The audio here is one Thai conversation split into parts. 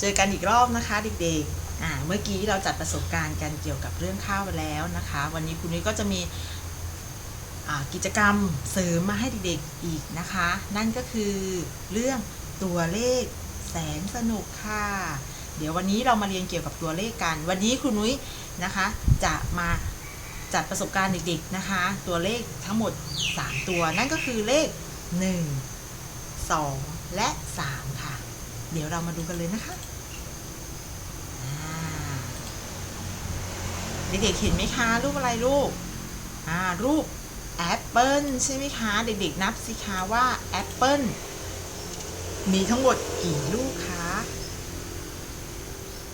เจอกันอีกรอบนะคะเด็กๆ เมื่อกี้เราจัดประสบการณ์กันเกี่ยวกับเรื่องข้าวแล้วนะคะ วันนี้คุณนุ้ยก็จะมีกิจกรรมเสริมมาให้เด็กๆอีกนะคะ นั่นก็คือเรื่องตัวเลขแสนสนุกค่ะ เดี๋ยววันนี้เรามาเรียนเกี่ยวกับตัวเลขกัน วันนี้คุณนุ้ยนะคะ จะมาจัดประสบการณ์เด็กๆนะคะ ตัวเลขทั้งหมด 3 ตัว นั่นก็คือเลข 1 2 และ 3 ค่ะ เดี๋ยวเรามาดูกันเลยนะคะเด็กๆเห็นไหมคะ รูปอะไรลูกอ่ารูปแอปเปิลใช่ไหมคะ เด็กๆนับสิคะว่าแอปเปิลมีทั้งหมดกี่ลูกคะ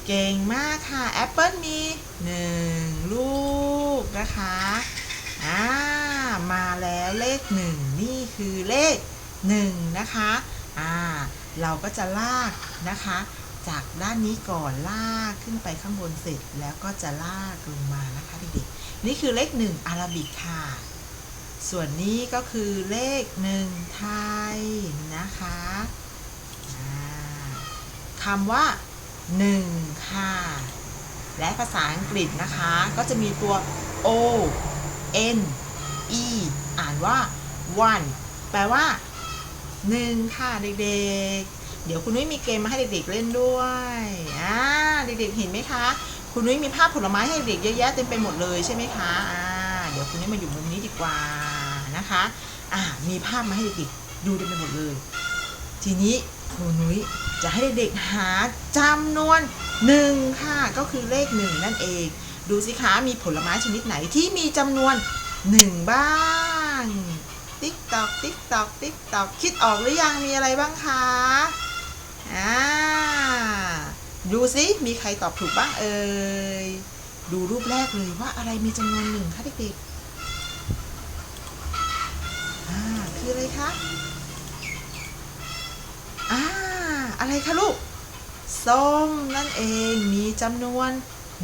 เก่งมากค่ะแอปเปิลมีหนึ่งลูกนะคะอ่ามาแล้วเลขหนึ่งนี่คือเลขหนึ่งนะคะอ่า เราก็จะลากนะคะ จากด้านนี้ก่อนลากขึ้นไปข้างบนเสร็จแล้วก็จะลากลงมานะคะเด็กๆนี่คือเลขหนึ่งอาราบิกค่ะ ส่วนนี้ก็คือเลขหนึ่งไทยนะคะอ่าคำว่า1ค่ะ และภาษาอังกฤษนะคะ ก็จะมีตัว O N E อ่านว่า one แปลว่า 1ค่ะเด็กๆ เดี๋ยวคุณนุ้ยมีเกมมาให้เด็กๆเล่นด้วยอ่าเด็กๆเห็นไหมคะ คุณนุ้ยมีภาพผลไม้ให้เด็กเยอะแยะเต็มไปหมดเลยใช่ไหมคะอ่าเดี๋ยวคุณนุ้ยมาอยู่มุมนี้ดีกว่านะคะอ่ามีภาพมาให้เด็กๆดูเต็มไปหมดเลย ทีนี้ครูนุ้ยจะให้เด็กๆหาจำนวนหนึ่งค่ะก็คือเลขหนึ่งนั่นเอง ดูสิคะมีผลไม้ชนิดไหนที่มีจำนวนหนึ่งบ้าง ติ๊กตอกติ๊กตอกติ๊กตอกคิดออกหรือยังมีอะไรบ้างคะอ่าดูสิมีใครตอบถูกบ้างเอ่ยดูรูปแรกเลยว่าอะไรมีจำนวนหนึ่งคะเด็กๆอ่าคืออะไรคะอ่าอะไรคะลูกส้มนั่นเองมีจำนวน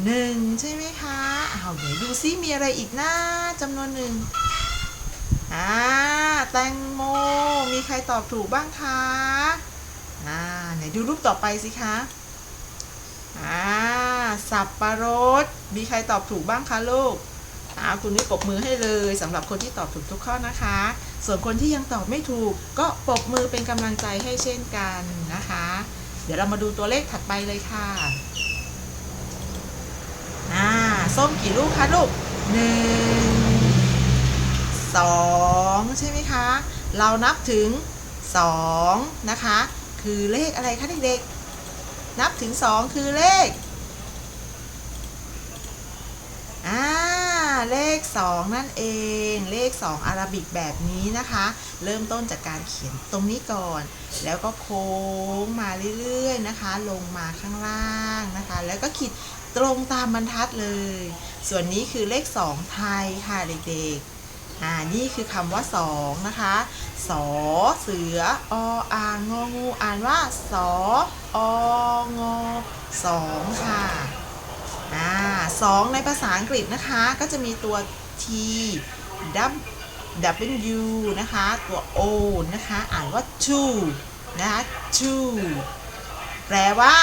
หนึ่งใช่ไหมคะเอาเดี๋ยวดูซิมีอะไรอีกนะจำนวนหนึ่ง อ่าแตงโม มีใครตอบถูกบ้างคะอ่าไหนดูรูปต่อไปสิคะอ่าสับปะรด มีใครตอบถูกบ้างคะลูกอ่าคุณนี่ปรบมือให้เลยสำหรับคนที่ตอบถูกทุกข้อนะคะ ส่วนคนที่ยังตอบไม่ถูก ก็ปรบมือเป็นกำลังใจให้เช่นกันนะคะ เดี๋ยวเรามาดูตัวเลขถัดไปเลยค่ะอ่าส้มกี่ลูกคะลูกหนึ่ง สองใช่ไหมคะ เรานับถึงสองนะคะ คือเลขอะไรคะเด็กๆ นับถึงสองคือเลขอ่าเลข 2 นั่นเอง เลข 2 อาราบิกแบบนี้นะคะ เริ่มต้นจากการเขียนตรงนี้ก่อน แล้วก็โค้งมาเรื่อยๆนะคะ ลงมาข้างล่างนะคะ แล้วก็ขีดตรงตามบรรทัดเลย ส่วนนี้คือเลข 2 ไทยค่ะเด็กๆ อ่านี่คือคำว่า2นะคะสอเสือออ่างงองูอ่านว่าสอองอสองค่ะอ่าสองในภาษาอังกฤษนะคะ ก็จะมีตัว t w w นะคะ ตัว o นะคะ อ่านว่า two นะคะ two แปลว่า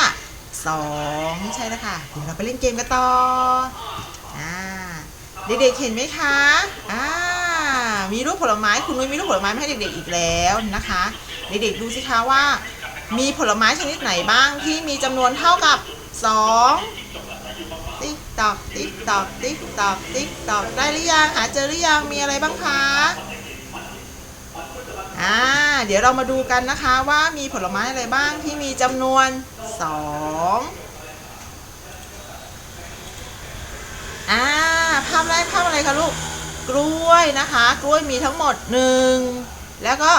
สองใช่แล้วค่ะเดี๋ยวเราไปเล่นเกมกันต่ออ่าเด็กๆเห็นไหมคะอ่า มีรูปผลไม้คุณนุ้ยมีรูปผลไม้มาให้เด็กๆอีกแล้วนะคะ เด็กๆดูสิคะว่า มีผลไม้ชนิดไหนบ้างที่มีจำนวนเท่ากับสองติ๊กตอกติ๊กตอกติ๊กตอกติ๊กตอกได้หรือยังหาเจอหรือยังมีอะไรบ้างคะอ่าเดี๋ยวเรามาดูกันนะคะว่ามีผลไม้อะไรบ้างที่มีจำนวนสองอ่าภาพแรกภาพอะไรคะลูก กล้วยนะคะ กล้วยมีทั้งหมดหนึ่งแล้วก็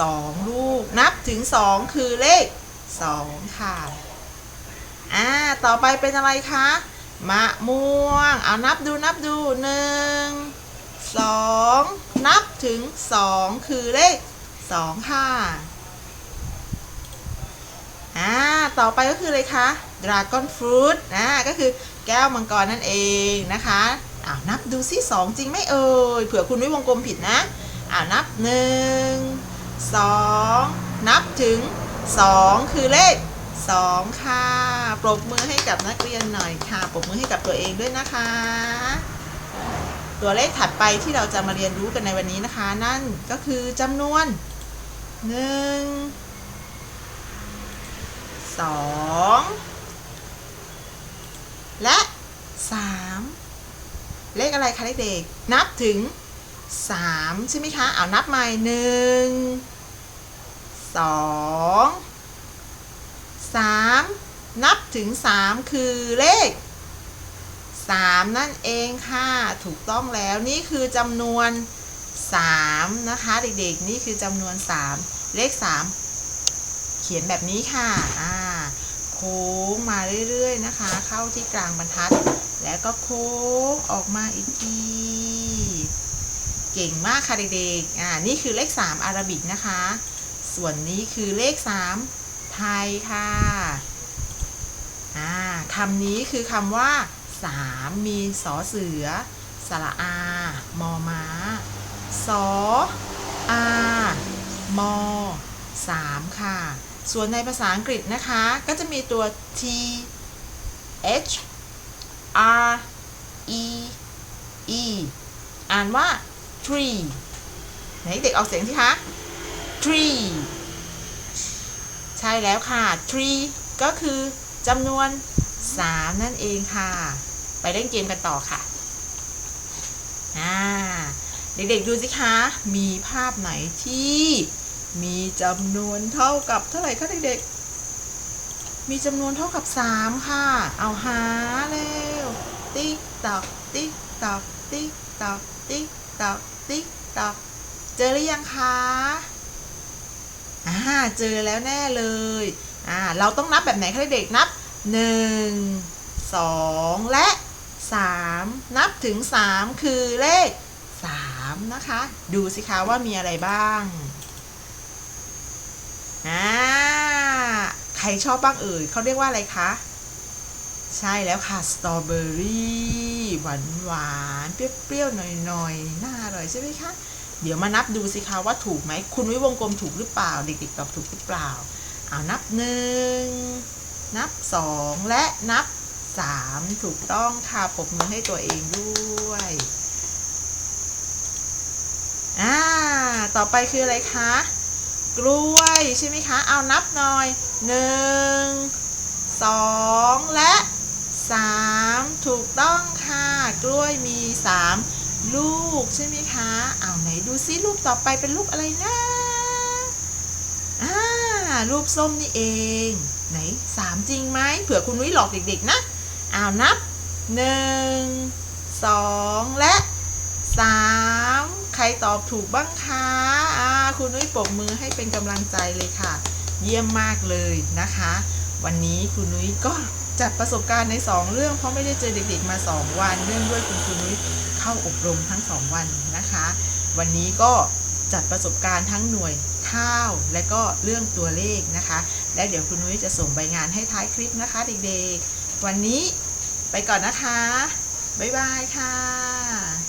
สองลูก นับถึงสองคือเลขสองค่ะ อ่า ต่อไปเป็นอะไรคะ มะม่วง เอานับดูนับดูหนึ่งสองนับถึงสองคือเลขสองค่ะ อ่า ต่อไปก็คืออะไรคะ Dragon Fruit อ่า ก็คือแก้วมังกรนั่นเองนะคะ อ้าวนับดูซิสองจริงไหมเอ่ยเผื่อคุณไม่วงกลมผิดนะอ้าวนับหนึ่งสองนับถึงสองคือเลขสองค่ะ ปรบมือให้กับนักเรียนหน่อยค่ะ ปรบมือให้กับตัวเองด้วยนะคะ ตัวเลขถัดไปที่เราจะมาเรียนรู้กันในวันนี้นะคะ นั่นก็คือจำนวนหนึ่งสองและสาม เลขอะไรคะเด็กๆนับถึงสามใช่ไหมคะ เอานับใหม่หนึ่งสองสามนับถึงสามคือเลขสามนั่นเองค่ะ ถูกต้องแล้วนี่คือจำนวนสามนะคะเด็กๆ นี่คือจำนวนสามเลขสามเขียนแบบนี้ค่ะอ่า ค้งมาเรื่อยๆนะคะ เข้าที่กลางบรรทัด แล้วก็โค้งออกมาอีกทีเก่งมากค่ะเด็กๆอ่านี่คือเลข 3อาราบิกนะคะ ส่วนนี้คือเลข 3 ไทยค่ะอ่าคำนี้คือคำว่า 3 มีสอเสือ สระอา มอม้าสออามอ3ค่ะ ส่วนในภาษาอังกฤษนะคะ ก็จะมีตัว t h R E E อ่านว่า tree ไหนเด็กออกเสียงสิคะ tree ใช่แล้วค่ะ tree ก็คือจำนวน 3 นั่นเองค่ะ ไปเล่นเกมกันต่อค่ะอ่าเด็กๆดูสิคะ มีภาพไหนที่ มีจำนวนเท่ากับเท่าไหร่คะเด็กๆ มีจำนวนเท่ากับ 3 ค่ะ เอาหาเร็ว ติ๊กตอกติ๊กตอกติ๊กตอกติ๊กตอกติ๊กตอกเจอหรือยังคะอ่าเจอแล้วแน่เลยอ่าเราต้องนับแบบไหนคะเด็กๆนับ 1 2 และ 3 นับถึง 3 คือเลข 3 นะคะ ดูสิคะว่ามีอะไรบ้าง อ่าใครชอบบ้างเอ่ยเขาเรียกว่าอะไรคะ ใช่แล้วค่ะ สตรอเบอรี่หวานหวานๆเปรี้ยวๆหน่อยๆน่าอร่อยใช่ไหมคะ เดี๋ยวมานับดูสิคะว่าถูกไหม คุณวิวงกลมถูกหรือเปล่า เด็กๆตอบถูกหรือเปล่า เอานับหนึ่ง นับสองและนับสามถูกต้องค่ะปบมือให้ตัวเองด้วยอ่าต่อไปคืออะไรคะ กล้วยใช่ไหมคะ เอานับหน่อยหนึ่งสองและสามถูกต้องค่ะ กล้วยมีสามลูกใช่ไหมคะ เอาไหนดูซิลูกต่อไปเป็นลูกอะไรนะอ่ารูปส้มนี่เอง ไหนสามจริงไหมเผื่อคุณนุ้ยหลอกเด็กๆนะเอานับหนึ่งสองและสามใครตอบถูกบ้างคะอ่า คุณนุ้ยปรบมือให้เป็นกำลังใจเลยค่ะ เยี่ยมมากเลยนะคะ วันนี้คุณนุ้ยก็จัดประสบการณ์ใน 2 เรื่อง เพราะไม่ได้เจอเด็กๆมา 2 วันเนื่องด้วยคุณครูนุ้ยเข้าอบรมทั้ง 2 วันนะคะ วันนี้ก็จัดประสบการณ์ทั้งหน่วยข้าว และก็เรื่องตัวเลขนะคะ และเดี๋ยวคุณนุ้ยจะส่งใบงานให้ท้ายคลิปนะคะเด็กๆ วันนี้ไปก่อนนะคะ บ๊ายบายค่ะ